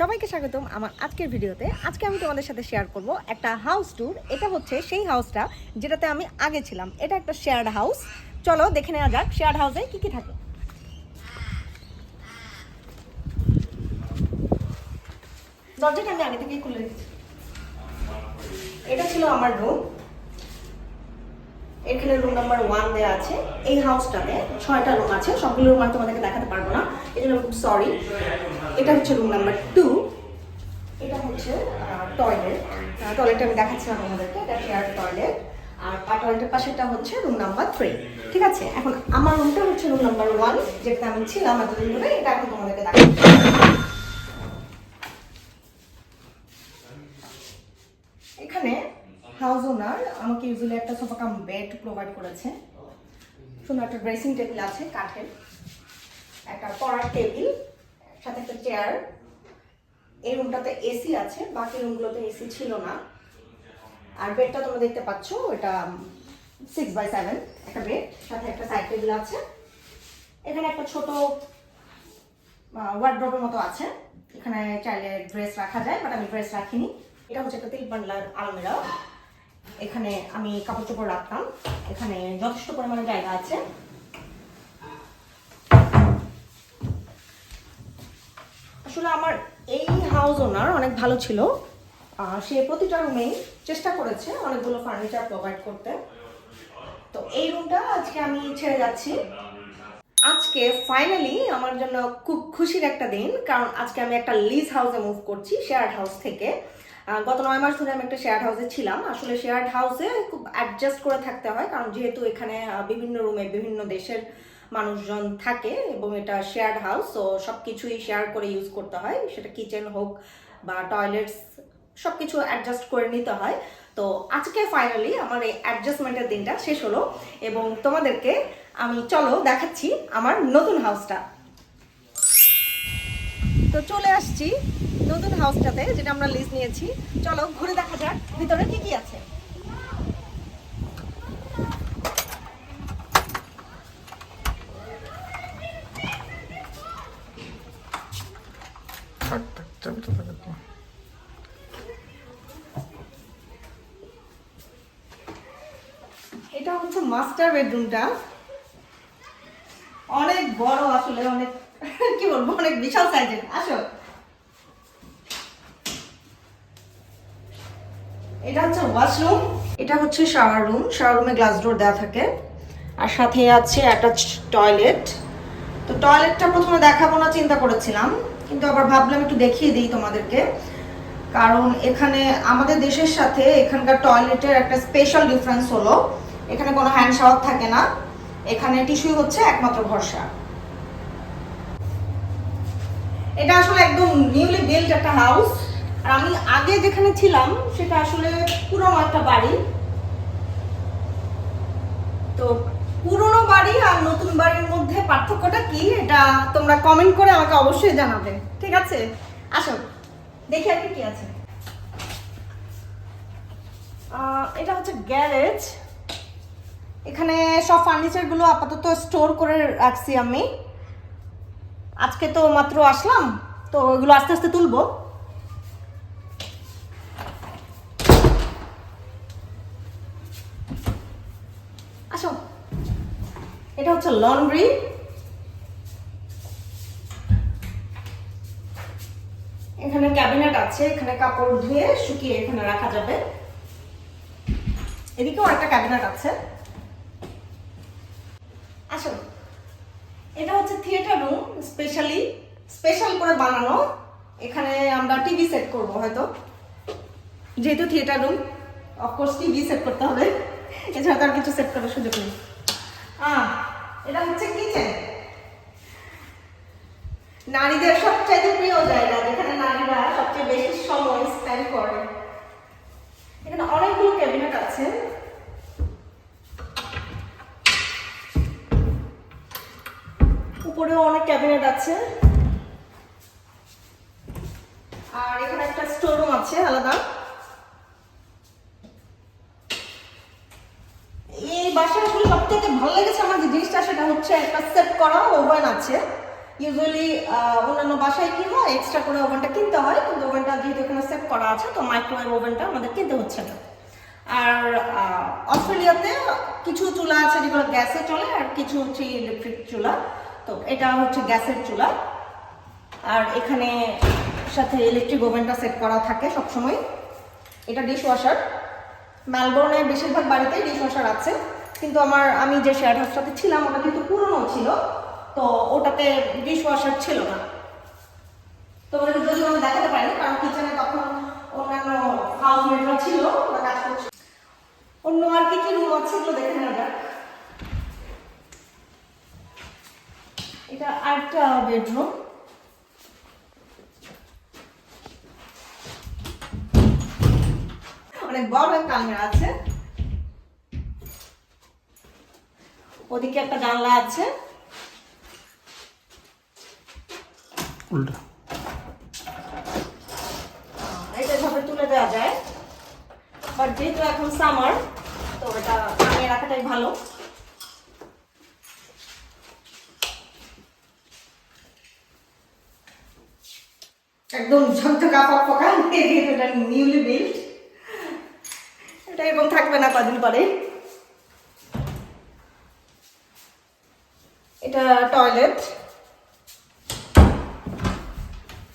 সবাইকে স্বাগতম আমার আজকের ভিডিওতে। আজকে আমি তোমাদের সাথে শেয়ার করব একটা হাউস ট্যুর এটা হচ্ছে সেই হাউসটা যেটাতে আমি আগে ছিলাম। এটা একটা শেয়ার্ড হাউস চলো দেখে নেওয়া যাক শেয়ার্ড হাউসে কি কি থাকে। দরজাটা আমি আগে থেকেই খুলে এটা ছিল আমার রুম এখানে রুম নাম্বার ওয়ান দেওয়া আছে, এই হাউসটাতে ছয়টা রুম আছে সবগুলো রুম আমি তোমাদেরকে দেখাতে পারব না, এই জন্য সরি এটা হচ্ছে রুম নাম্বার টু এটা হচ্ছে টয়লেট টয়লেটটা আমি দেখাচ্ছিলাম তোমাদেরকে, এটা শেয়ার টয়লেট আর টয়লেটের পাশেটা হচ্ছে রুম নাম্বার থ্রি ঠিক আছে? এখন আমার রুমটা হচ্ছে রুম নাম্বার ওয়ান যেটা আমি ছিলাম এতদিন ধরে, এটা এখন তোমাদেরকে দেখাচ্ছি এখানে হাউস ওনার আমাকে ইউজুয়ালি একটা সোফা কাম বেড প্রোভাইড করেছে। সুন্দর একটা ড্রেসিং টেবিল আছে কাঠের। একটা পড়ার টেবিল সাথে একটা চেয়ার এই রুমটাতে এসি আছে, বাকি রুমগুলোতে এসি ছিল না। আর বেডটা তোমরা দেখতে পাচ্ছ, এটা সিক্স বাই সেভেন একটা বেড সাথে একটা সাইড টেবিল আছে। এখানে একটা ছোট ওয়ার্ড্রপের মতো আছে। এখানে চাইলে ড্রেস রাখা যায় বাট আমি ড্রেস রাখিনি। এটা হচ্ছে একটা তিল পান্ডলার আলমিরা। এখানে আমি কাপড় চোপড় রাখতাম। এখানে যথেষ্ট পরিমাণে জায়গা আছে। আসলে আমার এই হাউস ওনার অনেক ভালো ছিল। সে প্রতিটা রুমেই চেষ্টা করেছে অনেকগুলো ফার্নিচার প্রোভাইড করতে। তো এই রুমটা আজকে আমি ছেড়ে যাচ্ছি। আজকে ফাইনালি আমার জন্য খুব খুশির একটা দিন, কারণ আজকে আমি একটা লিজ হাউসে মুভ করছি শেয়ার হাউস থেকে। গত নয় মাস ধরে আমি একটা শেয়ার হাউসে ছিলাম। আসলে শেয়ার হাউসে খুব অ্যাডজাস্ট করে থাকতে হয়, কারণ যেহেতু এখানে বিভিন্ন রুমে বিভিন্ন দেশের মানুষজন থাকে এবং এটা শেয়ার হাউস তো সব কিছুই শেয়ার করে ইউজ করতে হয়। সেটা কিচেন হোক বা টয়লেটস সব কিছু অ্যাডজাস্ট করে নিতে হয়। তো আজকে ফাইনালি আমার এই অ্যাডজাস্টমেন্টের দিনটা শেষ হলো এবং তোমাদেরকে আমি চলো দেখাচ্ছি আমার নতুন হাউসটা তো চলে আসছি নতুন হাউসটাতে যেটা আমরা লিজ নিয়েছি। চলো, ঘুরে দেখা যাক, ভিতরে কি কি আছে। এটা হচ্ছে মাস্টার বেডরুমটা অনেক বড় আসলে, অনেক, কি বলব, অনেক বিশাল সাইজের আসো। এটা হচ্ছে ওয়াশরুম এটা হচ্ছে শাওয়ার রুম শাওয়ার রুমে গ্লাস ডোর দেওয়া থাকে। আর সাথে আছে অ্যাটাচ টয়লেট তো টয়লেটটা প্রথমে দেখাবো না, চিন্তা করেছিলাম। কিন্তু আবার ভাবলাম একটু দেখিয়ে দিই তোমাদেরকে। কারণ এখানে আমাদের দেশের সাথে এখানকার টয়লেটের একটা স্পেশাল ডিফারেন্স হলো। এখানে কোনো হ্যান্ড শাওয়ার থাকে না। এখানে টিস্যুই হচ্ছে একমাত্র ভরসা। এটা আসলে একদম নিউলি বিল্ড একটা হাউস আর আমি আগে যেখানে ছিলাম, সেটা আসলে পুরনো একটা বাড়ি। তো পুরনো বাড়ি আর নতুন বাড়ির মধ্যে পার্থক্যটা কি, এটা তোমরা কমেন্ট করে আমাকে অবশ্যই জানাবে। ঠিক আছে? আসো, দেখি আর কি আছে। এটা হচ্ছে গ্যারেজ। এখানে সব ফার্নিচারগুলো আপাতত স্টোর করে রাখছি আমি। আজকে তো মাত্র আসলাম, তো ওগুলো আস্তে আস্তে তুলবো আসো এটা হচ্ছে লন্ড্রি এখানে ক্যাবিনেট আছে, এখানে কাপড় ধুয়ে শুকিয়ে এখানে রাখা যাবে। এদিকেও একটা ক্যাবিনেট আছে। আসো এটা হচ্ছে থিয়েটার রুম স্পেশালি স্পেশাল করে বানানো। এখানে আমরা টিভি সেট করব হয়তো। যেহেতু theatre room of course TV set করতে হবে। এছাড়া তো আর কিছু সেট করার সুযোগ নেই। আহ এটা হচ্ছে কিচেন নারীদের সবচাইতে প্রিয় জায়গা, যেখানে নারীরা সবচেয়ে বেশি সময় স্পেন্ড করে। এখানে অনেকগুলো ক্যাবিনেট আছে। উপরেও অনেক ক্যাবিনেট আছে। আর এখানে একটা স্টোররুম আছে, আলাদা। এই বাসায় আসলে সবথেকে ভালো লেগেছে আমার যে জিনিসটা সেটা হচ্ছে একটা সেট করা ওভেন আছে। ইউজুয়ালি অন্যান্য বাসায় কি হয় এক্সট্রা করে ওভেনটা কিনতে হয়, কিন্তু ওভেনটা যেহেতু এখানে সেট করা আছে, তো মাইক্রোওয়েভ ওভেনটা আমাদের কিনতে হচ্ছে না। আর অস্ট্রেলিয়াতে কিছু চুলা আছে যেগুলো গ্যাসে চলে, আর কিছু হচ্ছে ইলেকট্রিক চুলা। তো এটা হচ্ছে গ্যাসের চুলা। আর এখানে সাথে ইলেকট্রিক ওভেনটা সেট করা থাকে সবসময়। এটা ডিশ ওয়াশার মেলবোর্নে বেশিরভাগ বাড়িতেই ডিশ ওয়াশার আছে। কিন্তু আমার, আমি যে শেয়ার হাউসটাতে ছিলাম, ওটা কিন্তু পুরনো ছিল, তো ওটাতে ডিশ ওয়াশার ছিল না। তোমাদের যদি আমি দেখাতে পারিনি কারণ কিচেনে তখন অন্যান্য হাউসমেটরা ছিল, ওরা কাজ অন্য আর কি কি রুম আছে এগুলো দেখে নেওয়া যাক। এটা আরেকটা বেডরুম অনেক বড় একটা আলমিরা আছে। ওদিকে একটা জানলা আছে। এটা তুলে দেওয়া যায়। বাট যেহেতু এখন সামার তো এটা নামিয়ে রাখাটাই ভালো। একদম ঝকঝকা এটা নিউলি বিল্ড এটা এরকম থাকবে না কদিন পরে এটা টয়লেট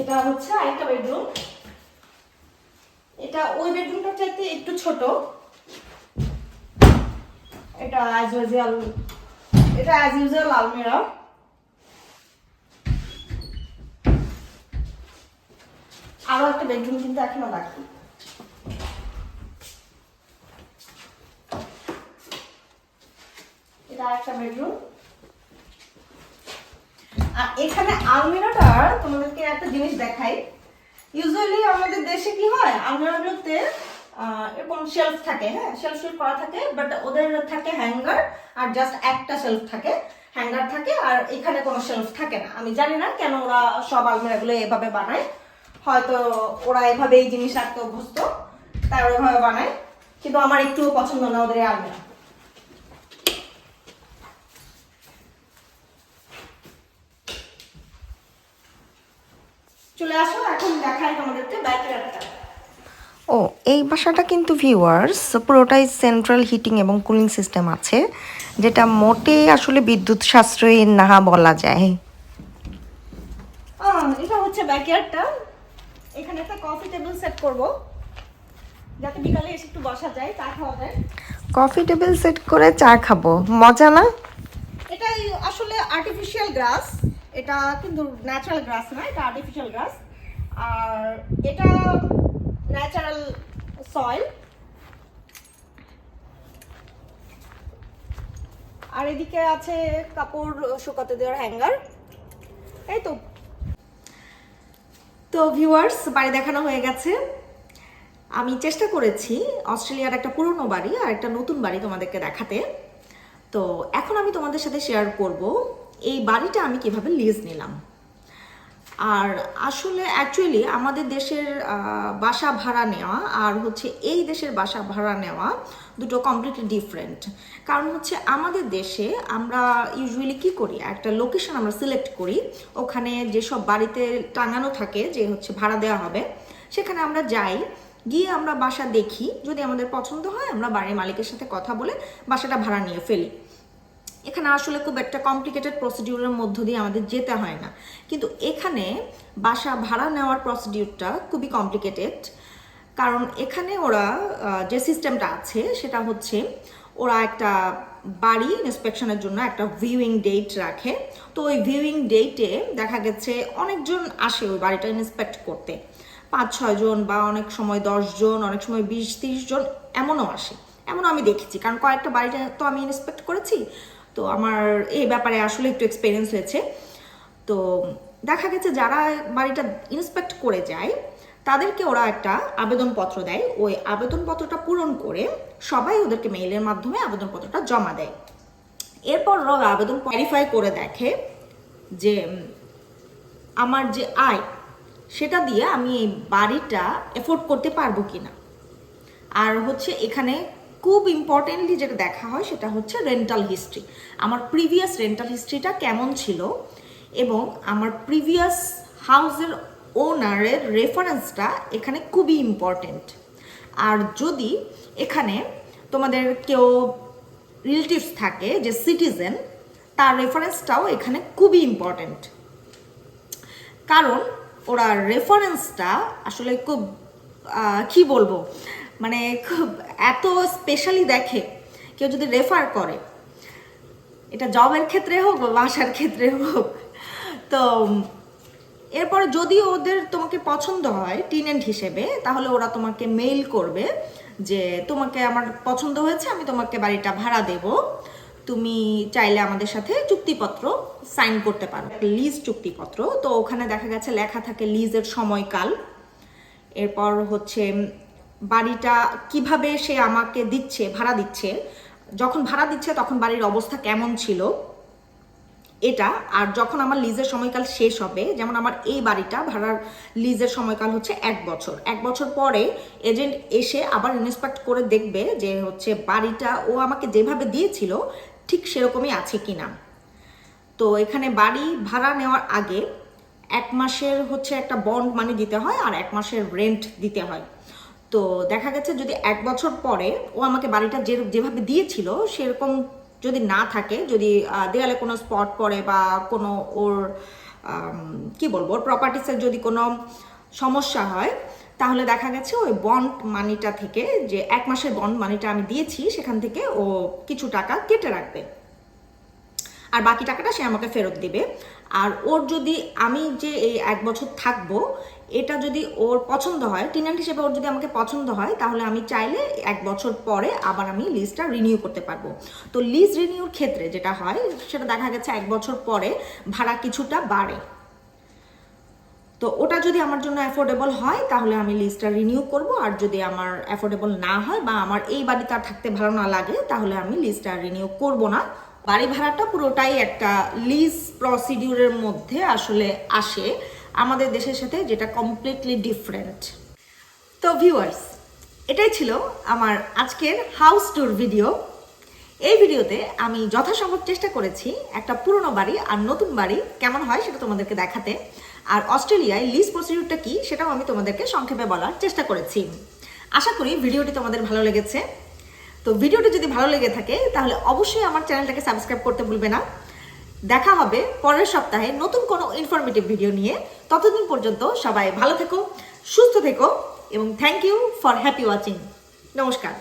এটা হচ্ছে আরেকটা বেডরুম এটা ওই বেডরুমটা চাইতে একটু ছোট। এটা অ্যাজ ইউজুয়াল এটা অ্যাজ ইউজুয়াল আলমিরা। আরও একটা বেডরুম কিন্তু এখনও বাকি। এটা একটা বেডরুম আর এখানে আলমিরাটার তোমাদেরকে একটা জিনিস দেখাই। ইউজুয়ালি আমাদের দেশে কি হয়, আলমিরাগুলোতে এরকম শেলফ থাকে হ্যাঁ? শেলফ শেলফ করা থাকে বাট ওদের থাকে হ্যাঙ্গার আর জাস্ট একটা শেলফ থাকে। হ্যাঙ্গার থাকে আর এখানে কোনো শেলফ থাকে না। আমি জানি না কেন ওরা সব আলমিরাগুলো এভাবে বানায়। হয়তো ওরা এভাবে এই জিনিস রাখতে অভ্যস্ত তাই ওরা এভাবে বানায়, কিন্তু আমার একটু পছন্দ না ওদের আলমিরা। চলে আসো এখন দেখাই তোমাদেরকে ব্যাকয়ার্ডটা ও এই বাসাটা কিন্তু ভিউয়ার্স পুরোটাই সেন্ট্রাল হিটিং এবং কুলিং সিস্টেম আছে যেটা মোটে আসলে বিদ্যুৎ সাশ্রয়ী না বলা যায়। এটা হচ্ছে ব্যাকয়ার্ডটা এখানে একটা কফি টেবিল সেট করব। যাতে বিকালে এসে একটু বসা যায় চা খাওয়া যায়। কফি টেবিল সেট করে চা খাব। মজা না? এটা আসলে আর্টিফিশিয়াল গ্রাস এটা কিন্তু ন্যাচারাল গ্রাস না, এটা আর্টিফিশিয়াল গ্রাস আর এটা ন্যাচারাল সয়েল আর এদিকে আছে কাপড় শুকাতে দেওয়ার হ্যাঙ্গার এই তো। তো ভিউয়ার্স বাড়ি দেখানো হয়ে গেছে। আমি চেষ্টা করেছি অস্ট্রেলিয়ার একটা পুরনো বাড়ি আর একটা নতুন বাড়ি তোমাদেরকে দেখাতে। তো এখন আমি তোমাদের সাথে শেয়ার করব এই বাড়িটা আমি কীভাবে লিজ নিলাম? আর আসলে অ্যাকচুয়ালি আমাদের দেশের বাসা ভাড়া নেওয়া আর হচ্ছে এই দেশের বাসা ভাড়া নেওয়া দুটো কমপ্লিটলি ডিফারেন্ট কারণ হচ্ছে আমাদের দেশে আমরা ইউজুয়ালি কি করি? একটা লোকেশন আমরা সিলেক্ট করি, ওখানে যেসব বাড়িতে টাঙানো থাকে যে হচ্ছে ভাড়া দেওয়া হবে, সেখানে আমরা যাই, গিয়ে আমরা বাসা দেখি। যদি আমাদের পছন্দ হয়, আমরা বাড়ির মালিকের সাথে কথা বলে বাসাটা ভাড়া নিয়ে ফেলি। এখানে আসলে খুব একটা কমপ্লিকেটেড প্রসিডিউরের মধ্য দিয়ে আমাদের যেতে হয় না। কিন্তু এখানে বাসা ভাড়া নেওয়ার প্রসিডিউরটা খুবই কমপ্লিকেটেড কারণ এখানে ওরা যে সিস্টেমটা আছে সেটা হচ্ছে ওরা একটা বাড়ি ইন্সপেকশনের জন্য একটা ভিউইং ডেট রাখে। তো ওই ভিউইং ডেটে দেখা গেছে অনেকজন আসে ওই বাড়িটা ইন্সপেক্ট করতে। পাঁচ, ছয় জন বা অনেক সময় দশ জন, অনেক সময় বিশ, তিরিশ জন এমনও আসে। এমনও আমি দেখেছি, কারণ কয়েকটা বাড়িটা তো আমি ইন্সপেক্ট করেছি তো আমার এই ব্যাপারে আসলে একটু এক্সপিরিয়েন্স হয়েছে। তো দেখা গেছে যারা বাড়িটা ইন্সপেক্ট করে যায়, তাদেরকে ওরা একটা আবেদনপত্র দেয়। ওই আবেদনপত্রটা পূরণ করে সবাই ওদেরকে মেইলের মাধ্যমে আবেদনপত্রটা জমা দেয়। এরপর ওরা আবেদন ভেরিফাই করে দেখে যে আমার যে আয়, সেটা দিয়ে আমি এই বাড়িটা এফোর্ড করতে পারব কিনা। আর হচ্ছে এখানে খুব ইম্পর্টেন্টলি যেটা দেখা হয় সেটা হচ্ছে রেন্টাল হিস্ট্রি আমার প্রিভিয়াস রেন্টাল হিস্ট্রিটা কেমন ছিল এবং আমার প্রিভিয়াস হাউসের ওনারের রেফারেন্সটা এখানে খুবই ইম্পর্টেন্ট আর যদি এখানে তোমাদের কেউ রিলেটিভস থাকে যে সিটিজেন তার রেফারেন্সটাও এখানে খুবই ইম্পর্টেন্ট কারণ ওরা রেফারেন্সটা আসলে খুব কি বলব? মানে খুব এত স্পেশালি দেখে, কেউ যদি রেফার করে, এটা জবের ক্ষেত্রে হোক বা বাসার ক্ষেত্রে হোক, তো, এরপরে যদি ওদের তোমাকে পছন্দ হয় টিনেন্ট হিসেবে, তাহলে ওরা তোমাকে মেইল করবে যে, তোমাকে আমার পছন্দ হয়েছে, আমি তোমাকে বাড়িটা ভাড়া দেব। তুমি চাইলে আমাদের সাথে চুক্তিপত্র সাইন করতে পারো। লিজ চুক্তিপত্র, তো ওখানে দেখা গেছে লেখা থাকে লিজের সময়কাল। এরপর হচ্ছে বাড়িটা কীভাবে সে আমাকে দিচ্ছে, ভাড়া দিচ্ছে, যখন ভাড়া দিচ্ছে তখন বাড়ির অবস্থা কেমন ছিল এটা, আর যখন আমার লিজের সময়কাল শেষ হবে, যেমন আমার এই বাড়িটা ভাড়ার লিজের সময়কাল হচ্ছে এক বছর। এক বছর পরে এজেন্ট এসে আবার ইন্সপেক্ট করে দেখবে যে হচ্ছে বাড়িটা ও আমাকে যেভাবে দিয়েছিল ঠিক সেরকমই আছে কি না তো এখানে বাড়ি ভাড়া নেওয়ার আগে এক মাসের হচ্ছে একটা বন্ড মানি দিতে হয় আর এক মাসের রেন্ট দিতে হয়। তো দেখা গেছে যদি এক বছর পরে ও আমাকে বাড়িটা যে যেভাবে দিয়েছিল, সেরকম যদি না থাকে, যদি দেয়ালে কোনো স্পট পড়ে বা কোনো ওর কি বলব, ওর প্রপার্টিসের যদি কোনো সমস্যা হয়, তাহলে দেখা গেছে ওই বন্ড মানিটা থেকে যে এক মাসের বন্ড মানিটা আমি দিয়েছি, সেখান থেকে ও কিছু টাকা কেটে রাখবে। আর বাকি টাকাটা সে আমাকে ফেরত দিবে। আর ওর যদি আমি যে এই এক বছর থাকব, এটা যদি ওর পছন্দ হয় টিনেন্ট হিসেবে ওর যদি আমাকে পছন্দ হয়, তাহলে আমি চাইলে এক বছর পরে আবার আমি লিজটা রিনিউ করতে পারব। তো লিজ রিনিউর ক্ষেত্রে যেটা হয়, সেটা দেখা গেছে এক বছর পরে ভাড়া কিছুটা বাড়ে। তো ওটা যদি আমার জন্য অ্যাফোর্ডেবল হয়, তাহলে আমি লিজটা রিনিউ করব। আর যদি আমার অ্যাফোর্ডেবল না হয় বা আমার এই বাড়িতে আর থাকতে ভালো না লাগে, তাহলে আমি লিজটা রিনিউ করব না। বাড়ি ভাড়াটা পুরোটাই একটা লিজ প্রসিডিউরের মধ্যে আসলে আসে। আমাদের দেশের সাথে যেটা কমপ্লিটলি ডিফারেন্ট তো ভিউয়ার্স এটাই ছিল আমার আজকের হাউস ট্যুর ভিডিও এই ভিডিওতে আমি যথাসম্ভব চেষ্টা করেছি একটা পুরনো বাড়ি আর নতুন বাড়ি কেমন হয় সেটা তোমাদেরকে দেখাতে। আর অস্ট্রেলিয়ায় লিজ প্রসিডিউরটা কি সেটাও আমি তোমাদেরকে সংক্ষেপে বলার চেষ্টা করেছি। আশা করি ভিডিওটি তোমাদের ভালো লেগেছে। তো ভিডিওটি যদি ভালো লেগে থাকে, তাহলে অবশ্যই আমার চ্যানেলটাকে সাবস্ক্রাইব করতে ভুলবে না। দেখা হবে পরের সপ্তাহে নতুন কোনো ইনফরমেটিভ ভিডিও নিয়ে। ততদিন পর্যন্ত সবাই ভালো থেকো, সুস্থ থেকো, এবং thank you for happy watching নমস্কার।